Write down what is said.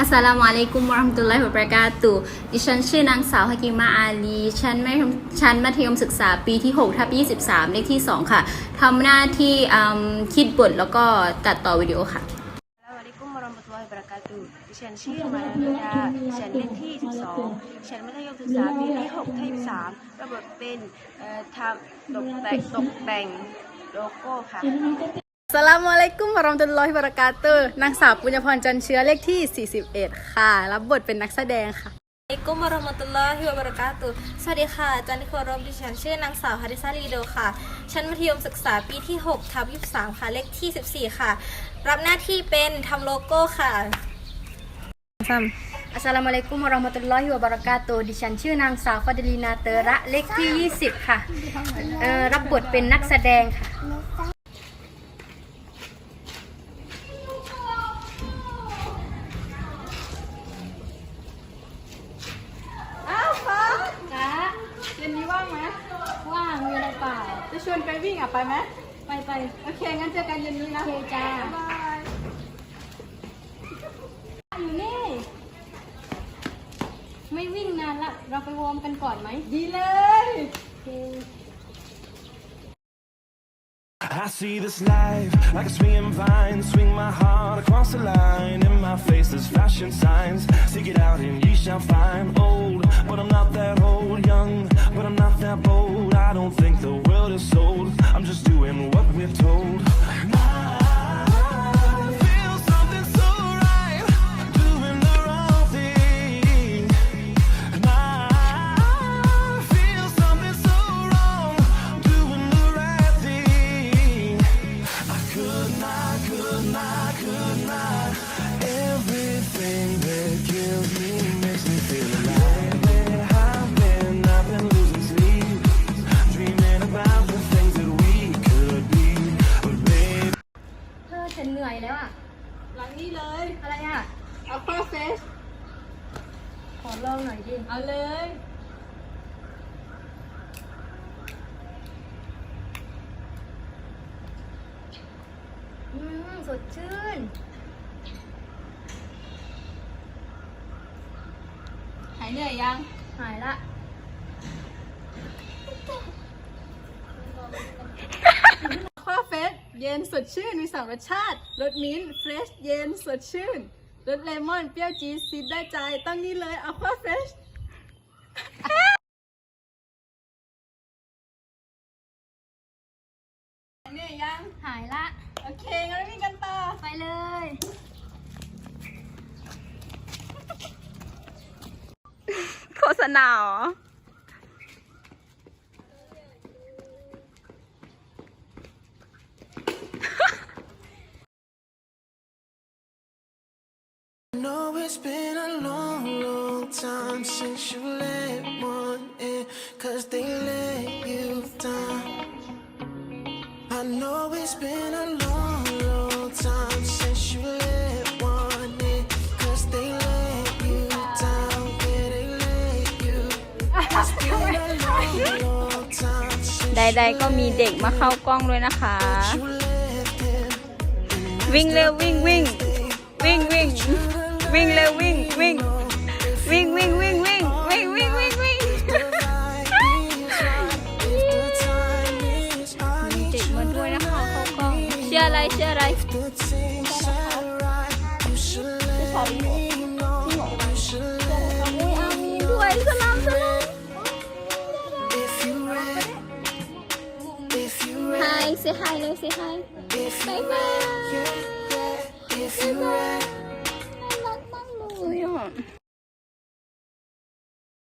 อัสสลามุอะลัยกุมวะราะห์มะตุลลอฮิวะบะเราะกาตุดิฉันชื่อนางสาวฮากิมาอาลีชั้นมัธยมชั้นมัธยมศึกษาปีที่6ทับ23 เลขที่ 2 ค่ะทำหน้าที่อืมคิดบทแล้วก็ตัดต่อวิดีโอค่ะอัสสลามุอะลัยกุมวะเราะห์มะตุลลอฮิวะบะเราะกาตุฮ์ดิฉันชื่อมานาดาฉันเลขที่ 12ฉันมัธยมศึกษาปีที่6ทับ3ระบบเป็นเอ่อทำตกแต่งตกแต่งโลโก้ค่ะ สลามอะลัยกุมวะเราะห์มะตุลลอฮิวะบะเราะกาตุฮ์นางสาวปุญญพรจันเชื้อเลขที่ 41 ค่ะ รับบทเป็นนักแสดงค่ะอัสสลามุอะลัยกุมวะเราะห์มะตุลลอฮิวะบะเราะกาตุฮ์สวัสดีค่ะอาจารย์ที่เคารพดิฉันชื่อนางสาวฮาริซาลีโดค่ะ ชั้นมัธยมศึกษาปีที่6ทับ23 ค่ะ เลขที่ 14 ค่ะ รับหน้าที่เป็นทำโลโก้ค่ะอัสสลามุอะลัยกุมวะเราะห์มะตุลลอฮิวะบะเราะกาตุฮ์ดิฉันชื่อนางสาวฟาดิลีนาเตอระ เลขที่ 20 ค่ะเอ่อรับบทเป็นนักแสดงค่ะ จ้าเย็นนี้ว่างไหมว่างมีอะไรเปล่า จะ ชวนไปวิ่งอะไปไหมไปไปโอเค งั้นเจอกันเย็นนี้นะโอเคจ้าอยู่นี่ ไม่วิ่งนานละ เราไปวอร์มกันก่อนไหม ดีเลย I see this life like a swinging vine, swing my heart across the line. In my face, there's fashion signs. Seek it out and ye shall find. Old, but I'm not that สขอลองหน่อยดิเอาเลย อืม สดชื่น หายเหนื่อยยัง หายละ ข้อเฟส เย็นสดชื่น มีสามรสชาติ รสมิ้นท์เฟรช เย็นสดชื่น รสเลมอนเปรี้ยวจี๊ดซีดได้ใจต้องนี่เลยเอาข้อเฟสเหนื่อยยัง หายละ โอเค งั้นวิ่งกันต่อ ไปเลย โฆษณาเหรอ know it's been a long, long time since you let one in, cause they let you down. I know it's been a long, long time since you let one in, cause they let you down. Yeah, they let you. It's been a long, long time since ใดๆก็มีเด็กมาเข้ากล้องด้วยนะคะ you left him. วิ่งเร็ววิ่งวิ่ง วิ่งวิ่ง วิ่งเร็ววิ่งวิ่งวิ่งวิ่งวิ่งวิ่งวิ่งวิ่งวิ่งวิ่งมีเด็กมาด้วยนะคะเขากล้องเชื่ออะไรเชื่ออะไรด้วยสลามสลาม Hi say hi เลย say hi บายบาย want.